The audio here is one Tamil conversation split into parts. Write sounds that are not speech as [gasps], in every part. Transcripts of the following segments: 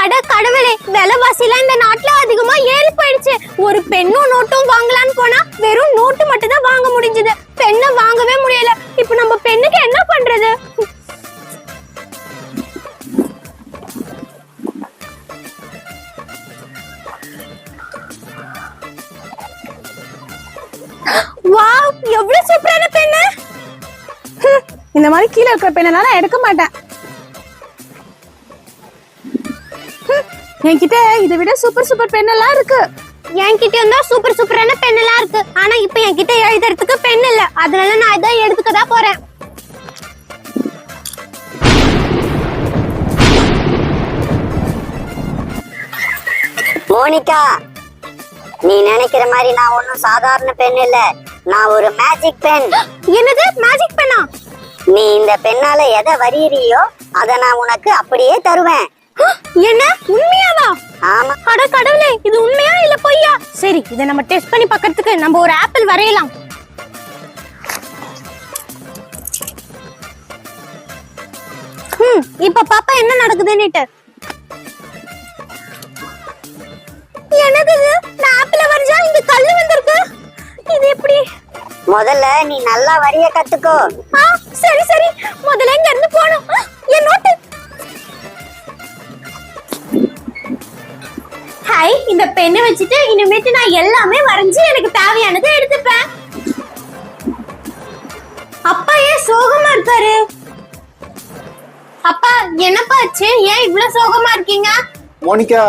அட கடவுளே விலைவாசிலாம் இந்த நாட்டுல அதிகமா ஏறி போயிடுச்சு. ஒரு பெண்ணும் நோட்டும் வாங்கலாம்னு போனா வெறும் நோட்டு மட்டும் தான் வாங்க முடிஞ்சது. பெண்ணை வாங்கவே முடியல. இப்போ நம்ம பெண்ணுக்கு என்ன பண்றது? வாவ் எவ்வளவு சூப்பரான பெண்ணு. இந்த மாதிரி கீழே இருக்கிற பெண்ணெல்லாம் எடுக்க மாட்டேன். என்கிட்ட இதை விட சூப்பர் சூப்பர் பெண்ணெல்லாம் இருக்கு. என்கிட்ட இருந்தா சூப்பர் சூப்பரான பென் எல்லாம் இருக்கு. ஆனா இப்ப என்கிட்ட எழுதுறதுக்கு பென் இல்ல. அதனால நான் இதை எடுத்துக்க தான் போறேன். மோனிகா நீ நினைக்கிற மாதிரி நான் ஒன்றும் சாதாரண பெண் இல்ல. நான் ஒரு மேஜிக் பென் [gasps] என்னது? மேஜிக் பென்னா நீ இந்த பெண்ணால எதை வரியறியோ அதை நான் உனக்கு அப்படியே தருவேன். என்ன உண்மையாவா? ஆமா. அட கடவுளே இது உண்மையா இல்ல பொய்யா? சரி இதை நம்ம டெஸ்ட் பண்ணி பார்க்கறதுக்கு நம்ம ஒரு ஆப்பிள் வரையலாம். ஹம், இப்ப பாப்பா என்ன நடக்குதுன்னுட்டு. என்னது இது? நான் ஆப்பிள வரைஞ்சா இங்க கல்லு வந்திருக்கு? இது எப்படி? முதல்ல நீ நல்லா வரிய கத்துக்கோ. ஆ சரி சரி. முதல்ல இங்க இருந்து போணும் என் நோட்டு. ஹாய் இந்த பெண்ணை வச்சுட்டு இனிமேட்டு நான் எல்லாமே வரைஞ்சு எனக்கு தேவையானதை எடுத்துப்பேன். அப்பா ஏன் சோகமா இருக்காரு? அப்பா என்னப்பா ஆச்சு? ஏன் இவ்வளவு சோகமா இருக்கீங்க? மோனிகா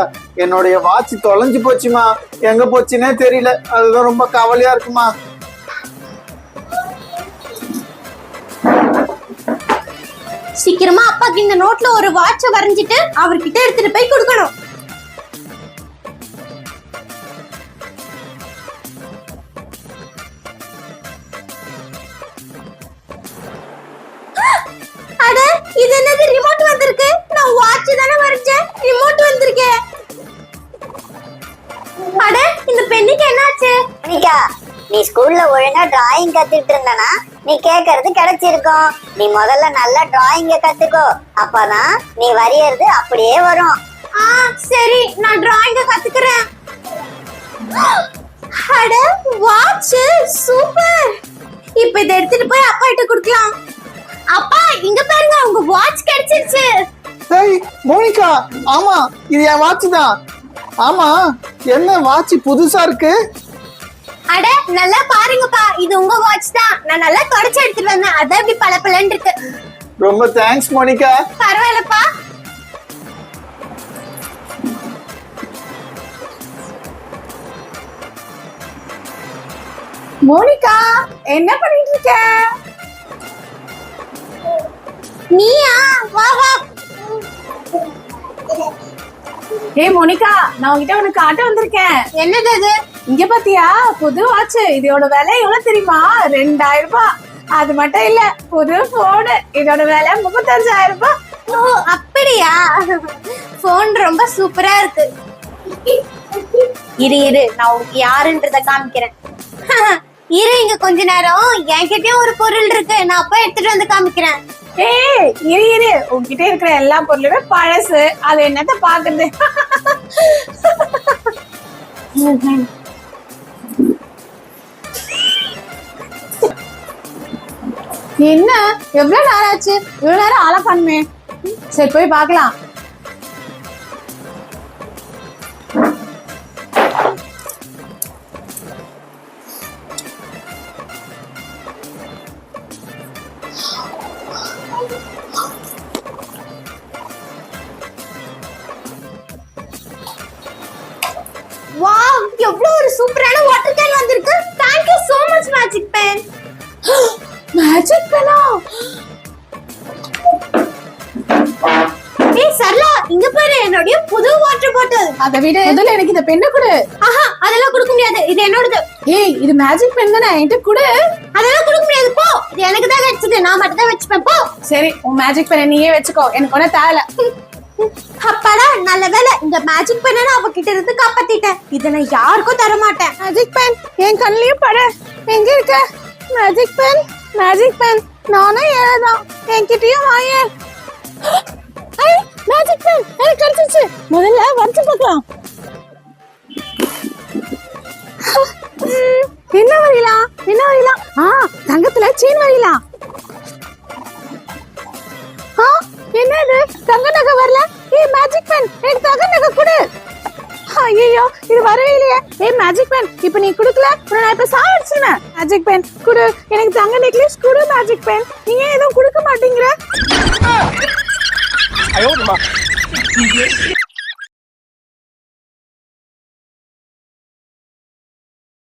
என்னுடைய வாட்ச் தொலைஞ்சு போச்சுமா? எங்க போச்சுன்னே தெரியல. அதுதான் ரொம்ப கவலையா இருக்குமா? சீக்கிரமா அப்பாக்கு இந்த நோட்ல ஒரு வாட்ச வரைஞ்சிட்டு அவர்கிட்ட எடுத்துட்டு போய் கொடுக்கணும். பெண்ணுக்கு என்னாச்சு? மோனிகா நீ ஸ்கூல்ல ஒழுங்கா டிராயிங் கத்துட்டு இருந்தனா நீ கேக்குறது கிடைச்சிருக்கும். நீ முதல்ல நல்லா டிராயிங்க கத்துக்கோ. அப்பதான் நீ வரையறது அப்படியே வரும். ஆ சரி நான் டிராயிங்க கத்துக்கிறேன். அட வாட்ச் சூப்பர் இப்போ இதை எடுத்துட்டு போய் அப்பா கிட்ட கொடுக்கலாம். அப்பா இங்க பாருங்க உங்க வாட்ச் கிடைச்சிருச்சு. ஏய் மோனிகா ஆமா இது என் வாட்ச் தான். ஆமா என்ன வாட்ச் புதுசா இருக்கு? அட நல்லா பாருங்கப்பா. இது உங்க வாட்ச் தான். நான் நல்லா தொடச்சு எடுத்துட்டு வந்தேன். அதான் இப்படி பளபளன்னு இருக்கு. ரொம்ப தேங்க்ஸ் மோனிகா. பரவாயில்லப்பா. மோனிகா என்ன பண்ணிட்டு இருக்க? நீயா? வா வா. ஏய் மோனிகா நான் உன்கிட்ட உனக்கு காட்ட வந்திருக்கேன். என்னது அது? இங்க பாத்தியா? புது வாட்ச் இதோட விலை எவ்வளவு தெரியுமா? ரெண்டாயிரம் ரூபாய். அது மட்டும் இல்ல புது போனு இதோட விலை முப்பத்தஞ்சாயிரம் ரூபாய். ஓ அப்படியா? போன் ரொம்ப சூப்பரா இருக்கு. இரு இரு நான் உனக்கு யாருன்றத காமிக்கிறேன். [laughs] இரு இங்க கொஞ்ச நேரம். என்கிட்டயும் ஒரு பொருள் இருக்கு. நான் அப்ப எடுத்துட்டு வந்து காமிக்கிறேன். ஏய் இரு இரு. உன்கிட்ட இருக்கிற எல்லா பொருளுமே பழசு. அது என்னத்த பாக்குறது? என்ன? எவ்வளவு நேரம் ஆச்சு? இவ்வளவு நேரம் ஆளை பண்ணுமே சரி போய் பார்க்கலாம். எவ்வளவு ஒரு சூப்பரான வாட்டர் கேன் வந்திருக்கு. Thank you so much magic pen magic பெனா ஏய் சரளா இங்க பாரு என்னுடைய புது வாட்டர் பாட்டில் அதை விட. முதல்ல எனக்கு இந்த பெண்ணை கொடு. ஆஹா அதெல்லாம் கொடுக்க முடியாது. இது என்னோடது. ஏய் இது மேஜிக் பென் தானே என்கிட்ட கொடு. அதெல்லாம் கொடுக்க முடியாது போ. இது எனக்கு தான் வச்சது. நான் மட்டும் தான் வச்சுப்பேன் போ. சரி உன் மேஜிக் பெண்ணை நீயே வச்சுக்கோ. எனக்கு ஒன்றும் தேவை அப்பாடா நல்ல வேலை இந்த மேஜிக் பெண்ணை நான் அவகிட்ட இருந்து காப்பாத்திட்டேன். இதை நான் யாருக்கும் தர மாட்டேன் மேஜிக் பென் என் கண்ணிலையும் பட. எங்க இருக்க? மேஜிக் பென் மேஜிக் பென் நானும் ஏழைதான் என்கிட்டயும் வாயே. மேஜிக் பென் எனக்கு கிடைச்சிச்சு முதல்ல வரைச்சு பார்க்கலாம். என்ன வரையலாம்? என்ன வரையலாம்? ஆ தங்கத்துல சீன் வரையலாம். எனக்கு தங்க நகை கொடு. ஐயோ இது வரவே இல்லையே ஏய் மேஜிக் பென் இப்போ நீ கொடுக்கல? உன்னை நான் இப்ப சாவடிச்சிருவேன் மேஜிக் பென் கொடு. எனக்கு தங்க நெக்லஸ் கொடு மேஜிக் பென் நீங்க எதுவும் கொடுக்க மாட்டேங்கிற?